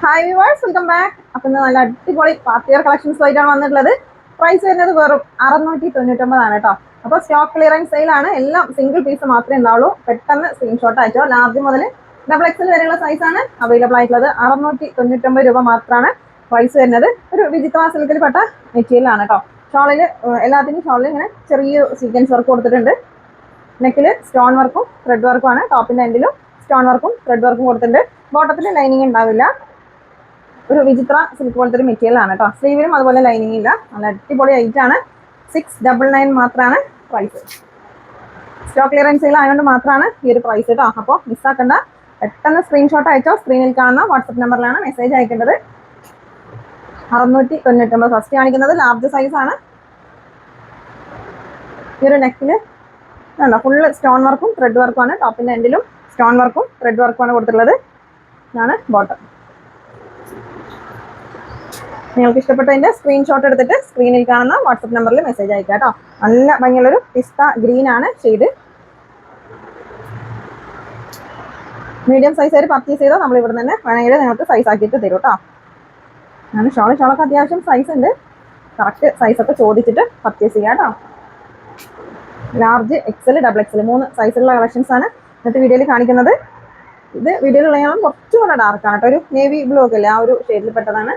Hi viewers welcome back അപ്പം നല്ല അടിപൊളി പാർട്ടി വെയർ കളക്ഷൻസ് ആയിട്ടാണ് വന്നിട്ടുള്ളത്. പ്രൈസ് വരുന്നത് വെറും അറുന്നൂറ്റി തൊണ്ണൂറ്റൊമ്പതാണ് കേട്ടോ അപ്പോൾ സ്റ്റോക്ക് ക്ലിയറൻസ് സെയിലാണ് എല്ലാം സിംഗിൾ പീസ് മാത്രമേ ഉണ്ടാവുള്ളൂ. പെട്ടെന്ന് സ്ക്രീൻഷോട്ട് അയച്ചോ. ലാർജ് മുതൽ ഡബിൾ എക്സൽ വരെയുള്ള സൈസാണ് അവൈലബിൾ ആയിട്ടുള്ളത് അറുന്നൂറ്റി തൊണ്ണൂറ്റൊമ്പത് രൂപ മാത്രമാണ് പ്രൈസ് വരുന്നത്. ഒരു വിചിത്ര സിൽക്കിൽ പെട്ട മെറ്റീരിയലാണ് കേട്ടോ. ഷോളിൽ എല്ലാത്തിനും ഷോളിൽ ഇങ്ങനെ ചെറിയ സീക്വൻസ് വർക്ക് കൊടുത്തിട്ടുണ്ട്. നെക്കിൽ സ്റ്റോൺ വർക്കും ത്രെഡ് വർക്കും ആണ്. ടോപ്പിന്റെ എൻഡിലും സ്റ്റോൺ വർക്കും ത്രെഡ് വർക്കും കൊടുത്തിട്ടുണ്ട്. ബോട്ടത്തിൽ ലൈനിങ് ഉണ്ടാവില്ല. ഒരു വിചിത്ര സിൽക്ക് പോലത്തെ ഒരു മെറ്റീരിയൽ ആണ് കേട്ടോ. സ്ലീവിലും അതുപോലെ ലൈനിങ് ഇല്ല. നല്ല അടിപൊളി ഐറ്റ് ആണ്. സിക്സ് ഡബിൾ നയൻ മാത്രമാണ് പ്രൈസ് സ്റ്റോക്ക് ക്ലിയറൻസ് സെയിൽ ആയതുകൊണ്ട് മാത്രമാണ് ഈ ഒരു പ്രൈസ് കേട്ടോ അപ്പോൾ മിസ്സാക്കണ്ട പെട്ടെന്ന് സ്ക്രീൻഷോട്ട് അയച്ചോ. സ്ക്രീനിൽ കാണുന്ന വാട്സപ്പ് നമ്പറിലാണ് മെസ്സേജ് അയക്കേണ്ടത്. അറുന്നൂറ്റി തൊണ്ണൂറ്റൊമ്പത് ഫസ്റ്റ് കാണിക്കുന്നത് ലാർജ് സൈസ് ആണ്. ഈ ഒരു നെക്കിൽ വേണ്ട ഫുള്ള് സ്റ്റോൺ വർക്കും ത്രെഡ് വർക്കും ആണ്. ടോപ്പിന്റെ എൻഡിലും സ്റ്റോൺ വർക്കും ത്രെഡ് വർക്കുമാണ് കൊടുത്തിട്ടുള്ളത്. ഇതാണ് ബോട്ടം നിങ്ങൾക്ക് ഇഷ്ടപ്പെട്ടതിന്റെ സ്ക്രീൻഷോട്ട് എടുത്തിട്ട് സ്ക്രീനിൽ കാണുന്ന വാട്സപ്പ് നമ്പറിൽ മെസ്സേജ് അയക്കാം കേട്ടോ. നല്ല ഭംഗിയുള്ളൊരു പിസ്ത ഗ്രീൻ ആണ് ഷെയ്ഡ് മീഡിയം സൈസ് ആയിട്ട് പർച്ചേസ് ചെയ്താൽ നമ്മൾ ഇവിടെ തന്നെ വേണമെങ്കിൽ നിങ്ങൾക്ക് സൈസ് ആക്കിയിട്ട് തരും കേട്ടോ. ഞാൻ ഷോൾ ഷോളൊക്കെ അത്യാവശ്യം സൈസ് ഉണ്ട്. കറക്റ്റ് ഒക്കെ ചോദിച്ചിട്ട് പർച്ചേസ് ചെയ്യാം കേട്ടോ. ലാർജ് എക്സൽ ഡബിൾ എക്സൽ മൂന്ന് സൈസിലുള്ള കളക്ഷൻസ് ആണ് ഇന്നത്തെ വീഡിയോയിൽ കാണിക്കുന്നത്. ഇത് വീഡിയോയിലുള്ളതിനാളും കുറച്ചുകൂടെ ഡാർക്കാണ് കേട്ടോ. ഒരു നേവി ബ്ലൂ ഒക്കെ അല്ലേ? ആ ഒരു ഷെയ്ഡിൽ പെട്ടതാണ്.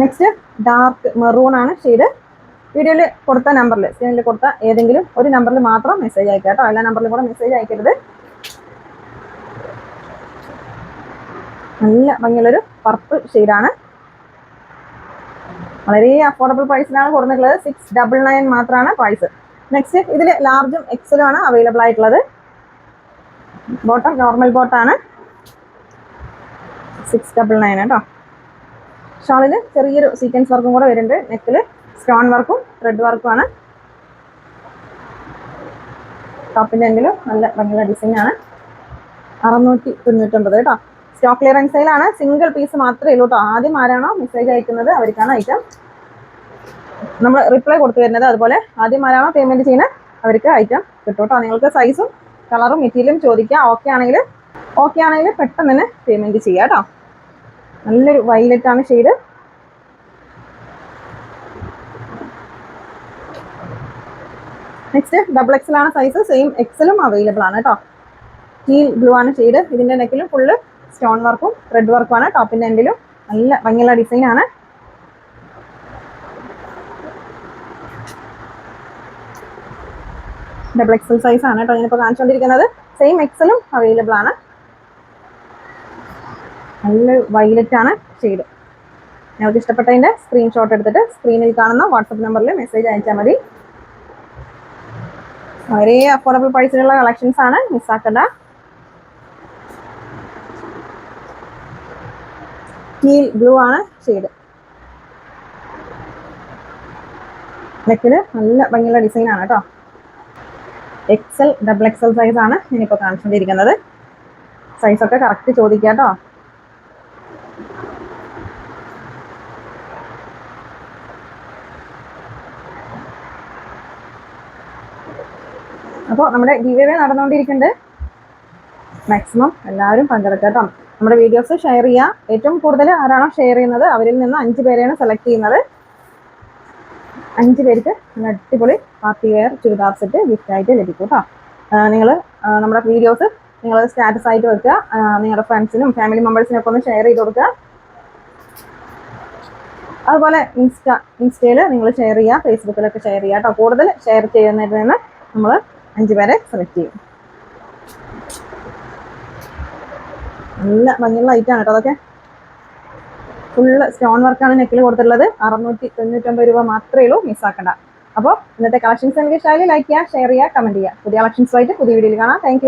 നെക്സ്റ്റ് ഡാർക്ക് മെറൂൺ ആണ് ഷെയ്ഡ് വീഡിയോയിൽ കൊടുത്ത നമ്പറിൽ സ്ക്രീനിൽ കൊടുത്ത ഏതെങ്കിലും ഒരു നമ്പറിൽ മാത്രം മെസ്സേജ് അയക്കുക കേട്ടോ. എല്ലാ നമ്പറിലും കൂടെ മെസ്സേജ് അയക്കരുത്. നല്ല ഭംഗിയുള്ളൊരു പർപ്പിൾ ഷെയ്ഡാണ് വളരെ അഫോർഡബിൾ പ്രൈസിലാണ് കൊടുത്തിട്ടുള്ളത് സിക്സ് ഡബിൾ നയൻ മാത്രമാണ് പ്രൈസ് നെക്സ്റ്റ് ഇതിൽ ലാർജും എക്സലും ആണ് അവൈലബിൾ ആയിട്ടുള്ളത്. ബോട്ടം നോർമൽ ബോട്ടാണ് സിക്സ് ഡബിൾ നയൻ കേട്ടോ ഷാളിൽ ചെറിയൊരു സീക്വൻസ് വർക്കും കൂടെ വരുന്നുണ്ട്. നെക്കിൽ സ്റ്റോൺ വർക്കും ത്രെഡ് വർക്കുമാണ് ടോപ്പിന്റെ എങ്കിലും നല്ല ഭംഗിയുള്ള ഡിസൈനാണ് അറുന്നൂറ്റി തൊണ്ണൂറ്റൊമ്പത് കേട്ടോ. സ്റ്റോക്ക് ക്ലിയറൻസ് സെയിലാണ് സിംഗിൾ പീസ് മാത്രമേ ഉള്ളൂ കേട്ടോ. ആദ്യം ആരാണോ മെസ്സേജ് അയക്കുന്നത് അവർക്കാണ് ഐറ്റം നമ്മൾ റിപ്ലൈ കൊടുത്തു വരുന്നത് അതുപോലെ ആദ്യം ആരാണോ പേയ്മെന്റ് ചെയ്യുന്നത് അവർക്ക് ഐറ്റം കേട്ടോ നിങ്ങൾക്ക് സൈസും കളറും മെറ്റീരിയലും ചോദിക്കുക ഓക്കെ ആണെങ്കിൽ ഓക്കെ ആണെങ്കിൽ പെട്ടെന്ന് തന്നെ പേയ്മെന്റ് ചെയ്യാം കേട്ടോ. നല്ലൊരു വൈലറ്റ് ആണ് ഷെയ്ഡ് നെക്സ്റ്റ് ഡബിൾ എക്സൽ ആണ് സൈസ് സെയിം എക്സലും അവൈലബിൾ ആണ് കേട്ടോ ടീൽ ബ്ലൂ ആണ് ഷെയ്ഡ് ഇതിന്റെ നെക്കിലും ഫുള്ള് സ്റ്റോൺ വർക്കും റെഡ് വർക്കും ആണ്. ടോപ്പിന്റെ എൻഡിലും നല്ല ഭംഗിയുള്ള ഡിസൈൻ ആണ്. ഡബിൾ എക്സൽ സൈസ് ആണ് കേട്ടോ ഞാനിപ്പോൾ കാണിച്ചുകൊണ്ടിരിക്കുന്നത് സെയിം എക്സലും അവൈലബിൾ ആണ്. നല്ല വൈലറ്റ് ആണ് ഷെയ്ഡ് ഞങ്ങൾക്ക് ഇഷ്ടപ്പെട്ടതിന്റെ സ്ക്രീൻഷോട്ട് എടുത്തിട്ട് സ്ക്രീനിൽ കാണുന്ന വാട്സപ്പ് നമ്പറിൽ മെസ്സേജ് അയച്ചാൽ മതി. വളരെ അഫോർഡബിൾ പ്രൈസിലുള്ള കളക്ഷൻസ് ആണ് മിസ്സാക്കണ്ട ടീൽ ബ്ലൂ ആണ് ഷെയ്ഡ് നെക്കിൽ നല്ല ഭംഗിയുള്ള ഡിസൈൻ ആണ് കേട്ടോ എക്സൽ ഡബിൾ എക്സൽ സൈസ് ആണ് ഞാനിപ്പോൾ കാണിച്ചുകൊണ്ടിരിക്കുന്നത് സൈസൊക്കെ കറക്റ്റ് ചോദിക്കാം കേട്ടോ അപ്പോൾ നമ്മുടെ ഗീവ് വേ നടന്നുകൊണ്ടിരിക്കുന്നുണ്ട്. മാക്സിമം എല്ലാവരും പങ്കെടുക്കുക നമ്മുടെ വീഡിയോസ് ഷെയർ ചെയ്യുക ഏറ്റവും കൂടുതൽ ആരാണോ ഷെയർ ചെയ്യുന്നത് അവരിൽ നിന്ന് അഞ്ച് പേരെയാണ് സെലക്ട് ചെയ്യുന്നത്. അഞ്ച് പേർക്ക് അടിപൊളി party wear churidar set gift ആയിട്ട് ലഭിക്കും കേട്ടോ. നിങ്ങൾ നമ്മുടെ വീഡിയോസ് നിങ്ങൾ സ്റ്റാറ്റസ് ആയിട്ട് വെക്കുക. നിങ്ങളുടെ ഫ്രണ്ട്സിനും ഫാമിലി മെമ്പേഴ്സിനും ഒക്കെ ഒന്ന് ഷെയർ ചെയ്ത് കൊടുക്കുക. അതുപോലെ ഇൻസ്റ്റ ഇൻസ്റ്റയിൽ നിങ്ങൾ ഷെയർ ചെയ്യുക ഫേസ്ബുക്കിലൊക്കെ ഷെയർ ചെയ്യുക കേട്ടോ. കൂടുതൽ ഷെയർ ചെയ്യുന്നതിൽ നിന്ന് നമ്മൾ അഞ്ച് പേരെ സെലക്ട് ചെയ്യും. നല്ല ഭംഗിയുള്ള ഐറ്റാണ് കേട്ടോ അതൊക്കെ. ഫുള്ള് സ്റ്റോൺ വർക്കാണ് നെക്കിൽ കൊടുത്തിട്ടുള്ളത്. അറുന്നൂറ്റി തൊണ്ണൂറ്റൊമ്പത് രൂപ മാത്രമേ ഉള്ളൂ മിസ്സാക്കണ്ട അപ്പോൾ ഇന്നത്തെ കളക്ഷൻസ് എനിക്ക് ഇഷ്ടമായി ലൈക്ക് ചെയ്യുക ഷെയർ ചെയ്യുക കമന്റ് ചെയ്യുക. പുതിയ കളക്ഷൻസുമായിട്ട് പുതിയ വീഡിയോയിൽ കാണാം. താങ്ക്